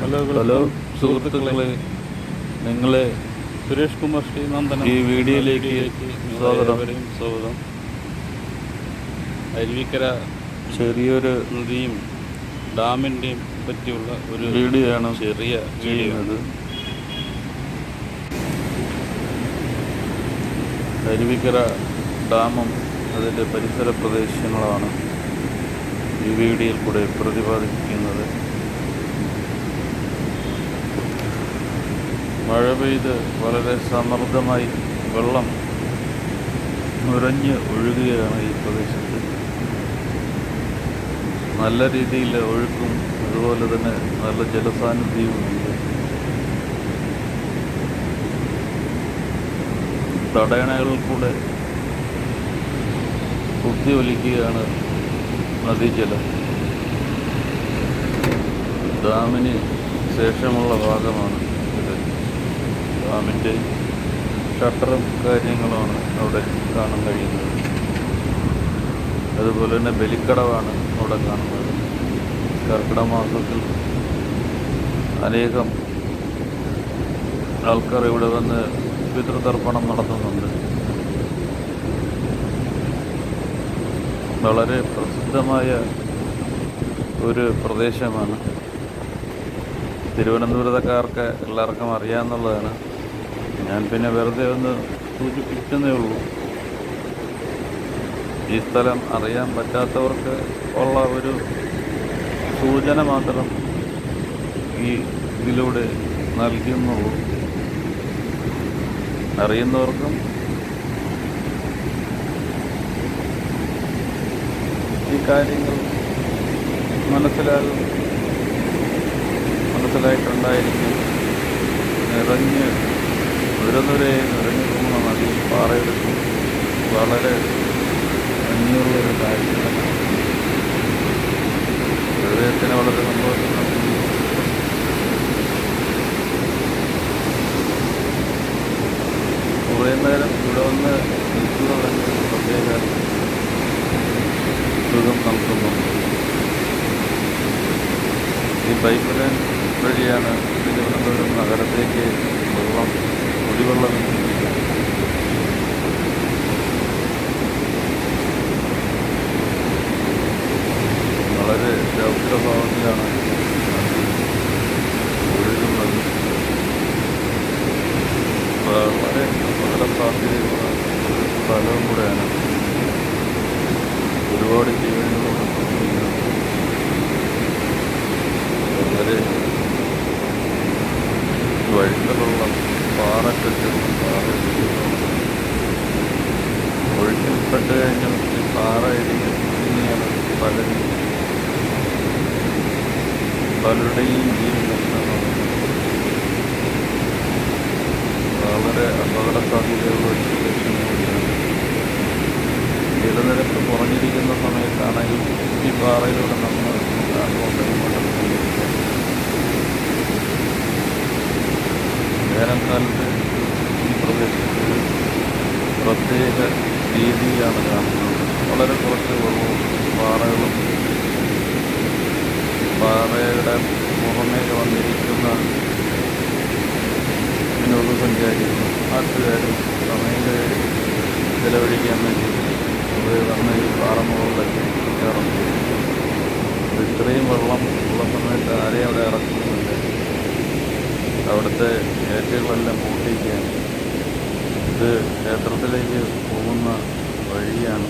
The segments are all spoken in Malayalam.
ഹലോ ഹലോ സുഹൃത്തുക്കളെ. നിങ്ങളെ സുരേഷ് കുമാർ ശ്രീനന്ദൻ ഈ വീഡിയോയിലേക്ക് സ്വാഗതം. സ്വാഗതം. അരുവിക്കര ചെറിയൊരു നദിയും ഡാമിന്റെയും പറ്റിയുള്ള ഒരു വീഡിയോ ആണ് ചെറിയ വീഡിയോ. അരുവിക്കര ഡാമും അതിന്റെ പരിസര പ്രദേശങ്ങളാണ് ഈ വീഡിയോയിൽ കൂടെ പ്രതിപാദിക്കുന്നത്. മഴ പെയ്ത് വളരെ സമൃദ്ധമായി വെള്ളം നുരഞ്ഞ് ഒഴുകുകയാണ് ഈ പ്രദേശത്ത്. നല്ല രീതിയിൽ ഒഴുക്കും അതുപോലെ തന്നെ നല്ല ജലസാന്നിധ്യവുമുണ്ട് തടയണകളിൽ കൂടെ കുത്തി ഒലിക്കുകയാണ് നദീജലം. ഡാമിന് ശേഷമുള്ള ഭാഗമാണ് ഡാമിന്റെ ഷട്ടറും കാര്യങ്ങളുമാണ് അവിടെ കാണാൻ കഴിയുന്നത്. അതുപോലെ തന്നെ ബലിക്കടവാണ് അവിടെ കാണുന്നത്. കർക്കിടക മാസത്തിൽ അനേകം ആൾക്കാർ ഇവിടെ വന്ന് പിതൃതർപ്പണം നടത്തുന്നുണ്ട്. വളരെ പ്രസിദ്ധമായ ഒരു പ്രദേശമാണ്. തിരുവനന്തപുരത്തുകാർക്ക് എല്ലാവർക്കും അറിയാമെന്നുള്ളതാണ് ഞാൻ പിന്നെ വെറുതെ ഒന്ന് സൂചിപ്പിക്കുന്നേ ഉള്ളൂ. ഈ സ്ഥലം അറിയാൻ പറ്റാത്തവർക്ക് ഉള്ള ഒരു സൂചന മാത്രം ഈ ഇതിലൂടെ നൽകുന്നുള്ളൂ അറിയുന്നവർക്കും ഈ കാര്യങ്ങൾ മനസ്സിലാകും മനസ്സിലായിട്ടുണ്ടായിരിക്കും. നിറഞ്ഞ് നിരനിരെ ഇറങ്ങി പോകുന്ന നദി പാറയെടുക്കും വളരെ ഭംഗിയുള്ളൊരു കാഴ്ചയാണ് ഹൃദയത്തിന് വളരെ സന്തോഷം നൽകുന്നു. കുറേ നേരം ഇവിടെ വന്ന് നിൽക്കുക തന്നെ പ്രത്യേക സുഖം നൽകുന്നുണ്ട് ഈ പൈപ്പ് ലൈൻ വഴിയാണ് തിരുവനന്തപുരം നഗരത്തേക്ക് കുടിവെള്ളം. വളരെ രൗദ്രഭാവത്തിലാണ് ഒഴുകുന്നത് വളരെ അപകട സാധ്യതയുള്ള സ്ഥലവും കൂടെയാണ് ഒരുപാട് ജീവനുകളോട് വളരെ വഴുക്കലുള്ള പാറക്കെട്ടുകളും ഒഴുക്കിൽപ്പെട്ട് കഴിഞ്ഞാൽ പാറ ഇടിയും പലരും പലരുടെയും ജീവൻ വളരെ അപകട സാധ്യതയുള്ള ഒരു കൂടിയാണ് ജലനിരപ്പ് കുറഞ്ഞിരിക്കുന്ന സമയത്താണ് ഈ പാറയിലൂടെ നമ്മൾ അങ്ങോട്ടും ഇങ്ങോട്ടും വേനൽക്കാലത്ത് ഒരു പ്രത്യേക രീതിയാണ് കാണുന്നത്. വളരെ കുറച്ച് വെള്ളവും പാറകളും പാറയുടെ പുറമേ വന്നിരിക്കുന്ന വിനോദസഞ്ചാരികളും നാട്ടുകാരും സമയം ചിലവഴിക്കാൻ വേണ്ടി ഇവിടെ വന്ന് ഈ പാറമുകളിലൊക്കെ ഇറങ്ങും. ഇത്രയും വെള്ളം ഉള്ള സമയത്ത് ആരെയും അവിടെ ഇറക്കുന്നില്ല. അവിടുത്തെ ഏറ്റുകളെല്ലാം പൂട്ടിയിരിക്കുകയാണ് ഇത് ക്ഷേത്രത്തിലേക്ക് പോകുന്ന വഴിയാണ്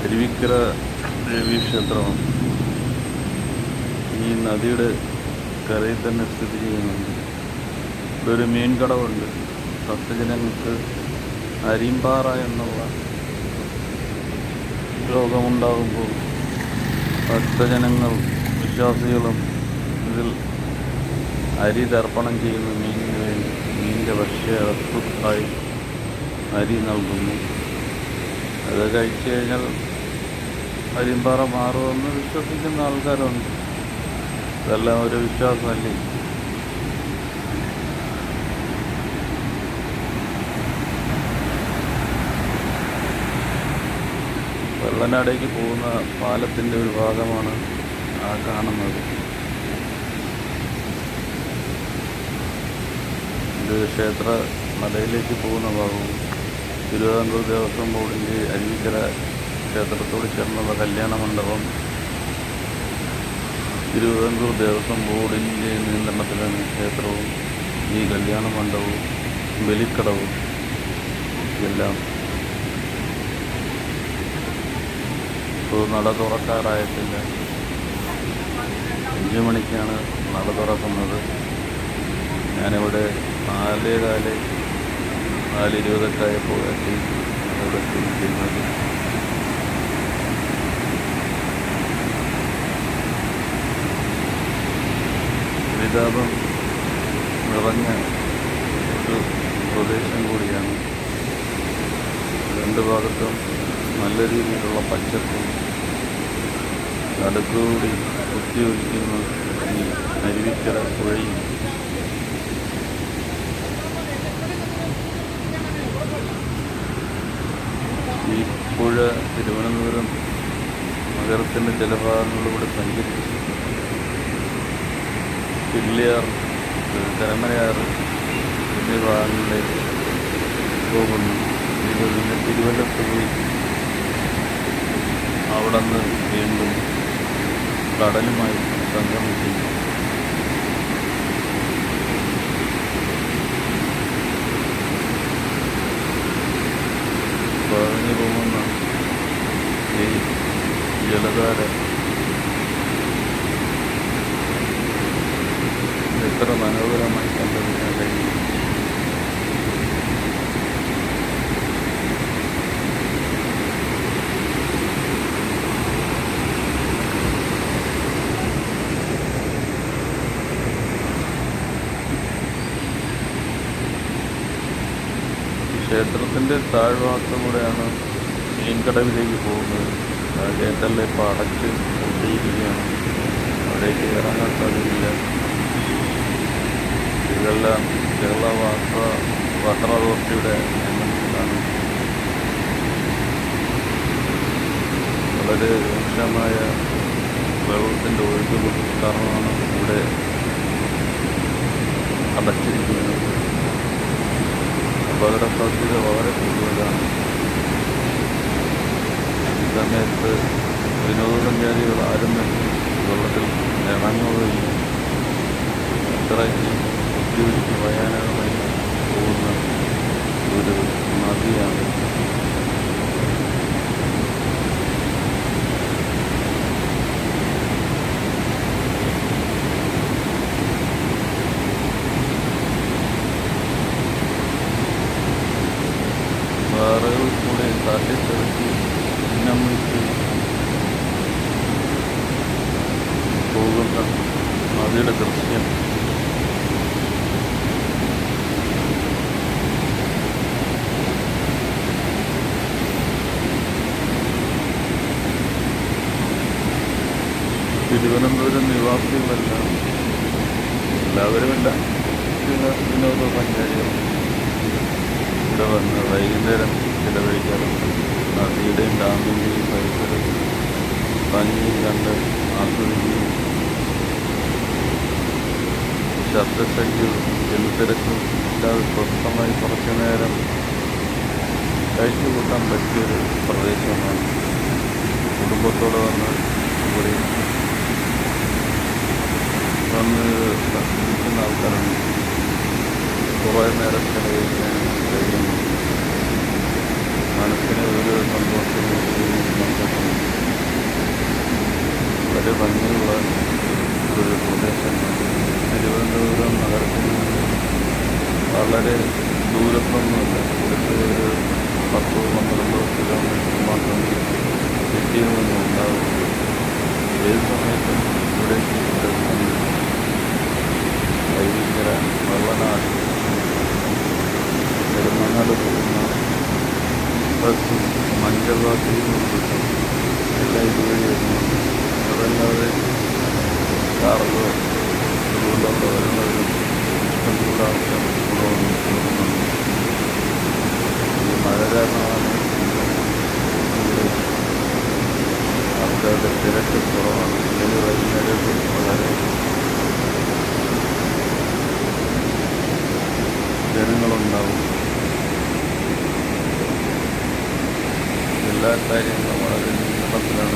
തിരുവിക്കര ദേവീ ക്ഷേത്രമാണ് ഈ നദിയുടെ കരയിൽ തന്നെ സ്ഥിതി ചെയ്യുന്നുണ്ട്. ഒരു മീൻ കടവുണ്ട് ഭക്തജനങ്ങൾക്ക് അരിമ്പാറ എന്നുള്ള രോഗമുണ്ടാകുമ്പോൾ ഭക്തജനങ്ങൾ വിശ്വാസികളും ഇതിൽ അരി തർപ്പണം ചെയ്യുന്ന മീനിന് വേണ്ടി മീനിന്റെ ഭക്ഷ്യ വസ്തുക്കായി അരി നൽകുന്നു. അത് കഴിച്ചു കഴിഞ്ഞാൽ അരിമ്പാറ മാറുമെന്ന് വിശ്വസിക്കുന്ന ആൾക്കാരുണ്ട്. ഇതെല്ലാം ഒരു വിശ്വാസമല്ലേ? വെള്ളനാടേക്ക് പോകുന്ന പാലത്തിന്റെ ഒരു ഭാഗമാണ് ആ കാണുന്നത്. ഇത് ക്ഷേത്ര മലയിലേക്ക് പോകുന്ന ഭാഗവും തിരുവിതാംകൂർ ദേവസ്വം ബോർഡിന്റെ അരുവിക്കര ക്ഷേത്രത്തോട് ചേർന്നുള്ള കല്യാണ മണ്ഡപം തിരുവിതാംകൂർ ദേവസ്വം ബോർഡിന്റെ നിയന്ത്രണത്തിലാണ് ക്ഷേത്രവും ഈ കല്യാണ മണ്ഡപവും ബലിക്കടവും എല്ലാം. ഇപ്പോൾ നട തുറക്കാറായിട്ടില്ല. അഞ്ച് മണിക്കാണ് നട തുറക്കുന്നത്. ഞാനിവിടെ നാലേ കാൽ നാല് ഇരുപതൊക്കെ ആയപ്പോൾ എത്തി പരിതാപം നിറഞ്ഞ ഒരു പ്രദേശം കൂടിയാണ്. രണ്ട് ഭാഗത്തും നല്ല രീതിയിലുള്ള പച്ചപ്പും നടുക്കുകൂടി കുത്തിയൊഴിക്കുന്ന അരുവിക്കര പുഴയും പുഴ തിരുവനന്തപുരം നഗരത്തിന്റെ ചില ഭാഗങ്ങളിലൂടെ സഞ്ചരിച്ചു. പിള്ളിയാർ കരമനയാർ എന്നീ ഭാഗങ്ങളിലേക്ക് പോകുന്നു. പിന്നെ തിരുവല്ലത്ത് പോയി അവിടെ നിന്ന് വീണ്ടും കടലുമായി സംഗമിക്കുന്നു പറഞ്ഞു പോകുന്ന ഈ ജലധാര എത്ര മനോഹരമായി കണ്ടുപിടിക്കാൻ കഴിയും ക്ഷേത്രത്തിന്റെ താഴ്ഭാഗത്തുകൂടെയാണ് മീൻകടവിലേക്ക് പോകുന്നത്. ഗേറ്റെല്ലാം ഇപ്പോൾ അടച്ച് പൂട്ടിയിരിക്കുകയാണ്. അവിടേക്ക് ഇറങ്ങാൻ സാധിക്കില്ല ഇതെല്ലാം കേരള വാട്ടർ വാട്ടർ അതോറിറ്റിയുടെ നിയമനത്തിലാണ് വളരെ രൂക്ഷമായ വെള്ളത്തിന്റെ ഒഴുക്ക് കാരണമാണ് ഇവിടെ അടച്ചിരിക്കുന്നത്. അപകട സാധ്യത വളരെ കൂടുതലാണ്. സമയത്ത് വിനോദസഞ്ചാരികൾ ആരും തന്നെ വെള്ളത്തിൽ ഇറങ്ങുകയും അത്രയ്ക്ക് ഉദ്യോഗിച്ച് ഭയാനകമായി പോകുന്ന ഒരു നദിയാണ് തിരുവനന്തപുരം നിവാസികളെല്ലാം എല്ലാവരുമില്ല. വിനോദ വിനോദസഞ്ചാരികൾ ഇവിടെ വന്ന് വൈകുന്നേരം ചിലവഴിക്കാറുണ്ട്. നദിയുടെയും ഡാമിന്റെയും പരിസരം ഭംഗിയും കണ്ട് ആസ്വദിക്കുകയും ശബ്ദശക്തിയും ജലത്തിരക്കും ഇല്ലാതെ സ്വസ്ഥമായി കുറച്ചു നേരം കഴിച്ചുകൂട്ടാൻ പറ്റിയൊരു പ്രദേശമാണ്. കുടുംബത്തോടെ വന്ന് ഇവിടെ വന്ന് സന്ദർശിക്കുന്ന ആൾക്കാരാണ്. കുറേ നേരം ചെലവഴിക്കാൻ കഴിയും മനസ്സിന് ഒരു സന്തോഷവും സന്തോഷവും വളരെ ഭംഗിയുള്ള ഒരു പ്രദേശമാണ്. തിരുവനന്തപുരം നഗരത്തിൽ നിന്ന് വളരെ ദൂരത്തൊന്നുമില്ല. ഇവിടുത്തെ ഒരു പത്തോ പന്ത്രണ്ടോ കിലോമീറ്റർ മാത്രമേ സിറ്റിയിൽ നിന്നും ഉണ്ടാവും ഏത് സമയത്തും ഇവിടെ വൈകിക്കര വെള്ളനാട് നെടുമങ്ങാട് പോകുന്ന ബസ്സും മഞ്ചവാസിയും കിട്ടും എല്ലാം ഇതുവഴി വരുന്നുണ്ട് അതല്ലാതെ കാർഗോ അതുകൊണ്ടുള്ള വരുന്നവരും ഇഷ്ടംപോലെ ആൾക്കാർ ഇവിടെ വന്ന് മഴ കാരണമാണ് ആൾക്കാരുടെ തിരക്ക് കുറവാണ്. ഇന്നലെ വൈകുന്നേരത്തിൽ വളരെ ജനങ്ങളുണ്ടാവും. എല്ലാ കാര്യങ്ങളും വളരെ നീളത്തിലാണ്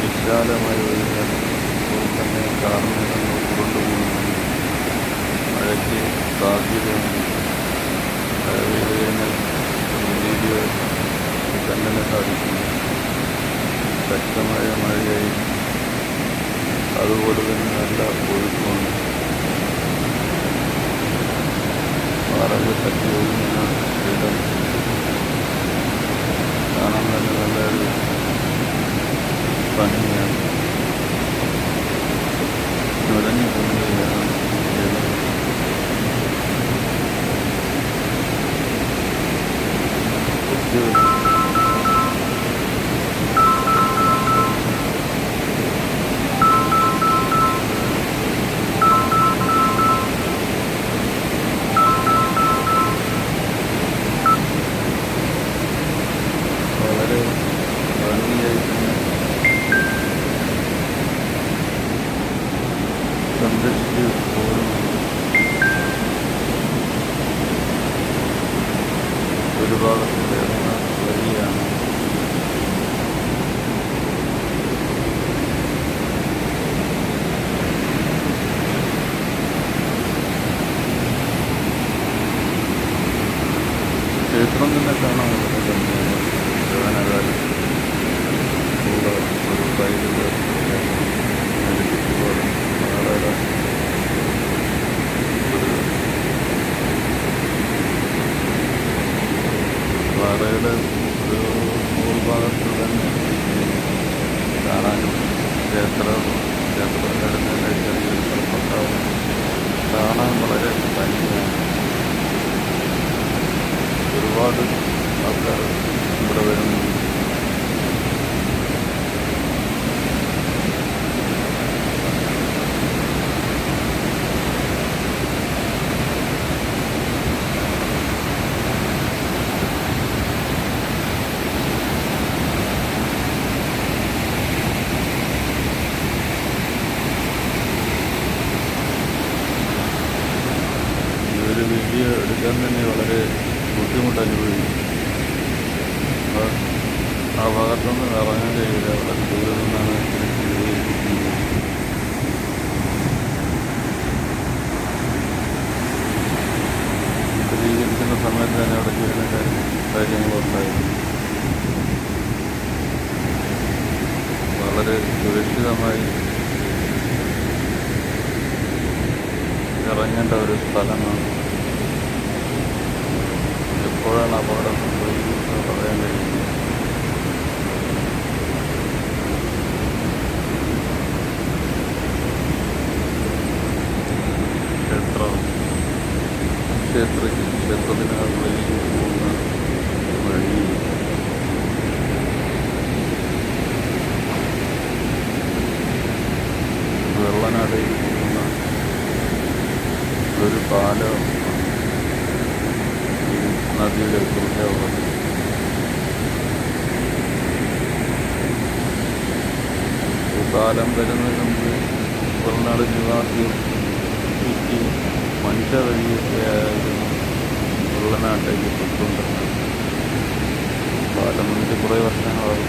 വിശാലമായി ഒഴുകാൻ തന്നെ കാർമേഘങ്ങൾ കൊണ്ടുപോകുന്നു. മഴയ്ക്ക് സാധ്യതയുണ്ട്. മഴ പെയ്ത് കഴിഞ്ഞാൽ വീഡിയോ കണ്ണിനെ സാധിക്കുന്നു. ശക്തമായ മഴയായി. അതുപോലെ തന്നെ നല്ല ഒഴുക്കുണ്ട് പാറകൾ തട്ടി ഒഴുകുന്ന ഇടം കാണാൻ തന്നെ നല്ലൊരു ഭംഗിയാണ് നുരഞ്ഞു പോകുകയാണ് പാറയുടെ ഒരു ഉൾഭാഗത്ത് തന്നെ കാണാനും ക്ഷേത്ര ക്ഷേത്രത്തിന്റെ ചെറിയൊരു സ്ഥലമുണ്ടാവും കാണാൻ വളരെ ഭംഗിയാണ്. ഒരുപാട് ആൾക്കാർ ഇവിടെ വരുന്നുണ്ട് ഈ ഒരു വീഡിയോ എടുക്കാൻ തന്നെ വളരെ ബുദ്ധിമുട്ട് അനുഭവിക്കും അപ്പോൾ ആ ഭാഗത്തൊന്നും ഇറങ്ങാൻ കഴിയില്ല വളരെ ദൂരെ നിന്നാണ് ഇതിനെ ചിത്രീകരിക്കുന്നത് ചിത്രീകരിക്കുന്ന സമയത്ത് തന്നെ അവിടെ ജീവനക്കാർ കാര്യങ്ങളുണ്ടായിരുന്നു വളരെ സുരക്ഷിതമായി ഇറങ്ങേണ്ട ഒരു സ്ഥലമാണ് എപ്പോഴാണ് അപകടം സംഭവിക്കുന്നത് പറയാൻ കഴിയില്ല ക്ഷേത്രം ക്ഷേത്ര ക്ഷേത്രത്തിനകത്തുള്ളിലേക്ക് പോകുന്ന വഴി വെള്ളനാടയിൽ പോകുന്ന ഒരു പാലം ഈ നദിയുടെ കുറുകെ കാലം വരുന്നതിന് മുമ്പ് വെള്ളനാട് നിവാസികൾ ചുറ്റി മനുഷ്യ വഴിയൊക്കെ ആയിരുന്നു വെള്ളനാട്ടേക്ക് പൊയ്ക്കൊണ്ടിരുന്നത്. കാലം വന്നിട്ട് കുറേ വർഷങ്ങളായി.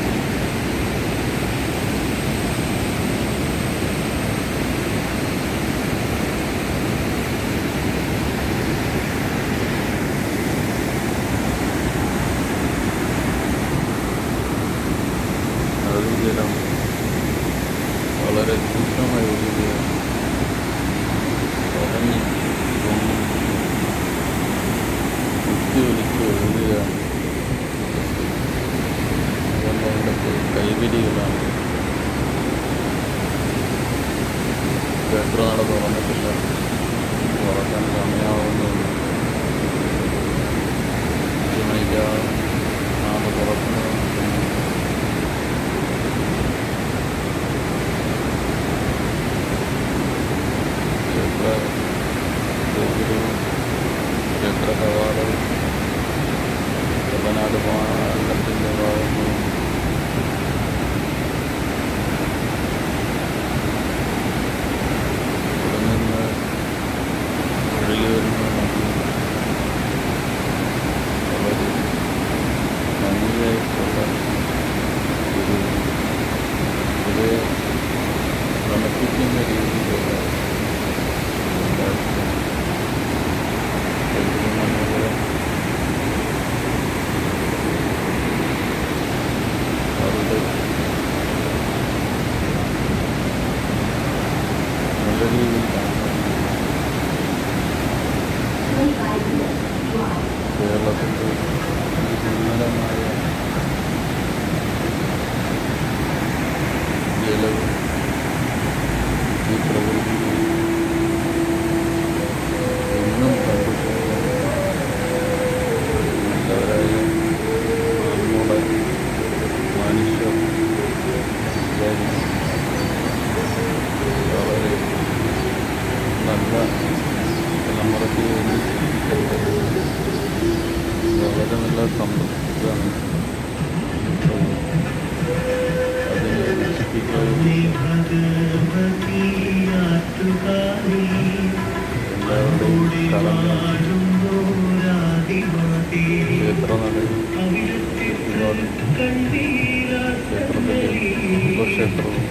ഉപക്ഷേത്രവും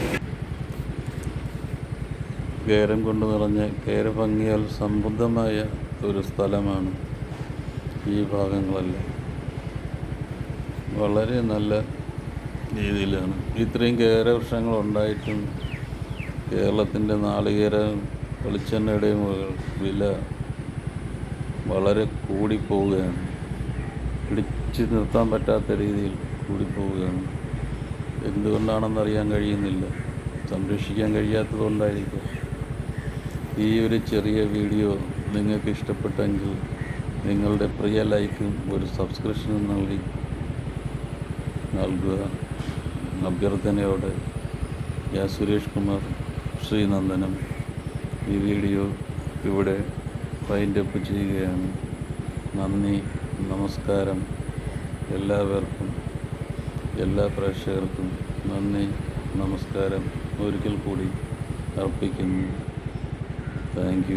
കേരം കൊണ്ട് നിറഞ്ഞ കേരഭംഗിയാൽ സമൃദ്ധമായ ഒരു സ്ഥലമാണ് ഈ ഭാഗങ്ങളെല്ലാം. വളരെ നല്ല രീതിയിലാണ്. ഇത്രയും കേരവൃക്ഷങ്ങൾ ഉണ്ടായിട്ടും കേരളത്തിന്റെ നാളികേര വെളിച്ചെണ്ണയുടെയും വില വളരെ കൂടിപ്പോവുകയാണ്. പിടിച്ചു നിർത്താൻ പറ്റാത്ത രീതിയിൽ കൂടിപ്പോവുകയാണ്. എന്തുകൊണ്ടാണെന്നറിയാൻ കഴിയുന്നില്ല. സംരക്ഷിക്കാൻ കഴിയാത്തതുകൊണ്ടായിരിക്കും. ഈ ഒരു ചെറിയ വീഡിയോ നിങ്ങൾക്ക് ഇഷ്ടപ്പെട്ടെങ്കിൽ നിങ്ങളുടെ പ്രിയ ലൈക്കും ഒരു സബ്സ്ക്രിപ്ഷനും നൽകി നൽകുക. അഭ്യർത്ഥനയോടെ ഞാൻ സുരേഷ് കുമാർ ശ്രീനന്ദനം. ഈ വീഡിയോ ഇവിടെ ഫൈൻഡ് അപ്പ് ചെയ്യുകയാണ്. നന്ദി നമസ്കാരം. എല്ലാവർക്കും എല്ലാ പ്രേക്ഷകർക്കും നന്ദി നമസ്കാരം. ഒരിക്കൽ കൂടി അർപ്പിക്കുന്നു. താങ്ക്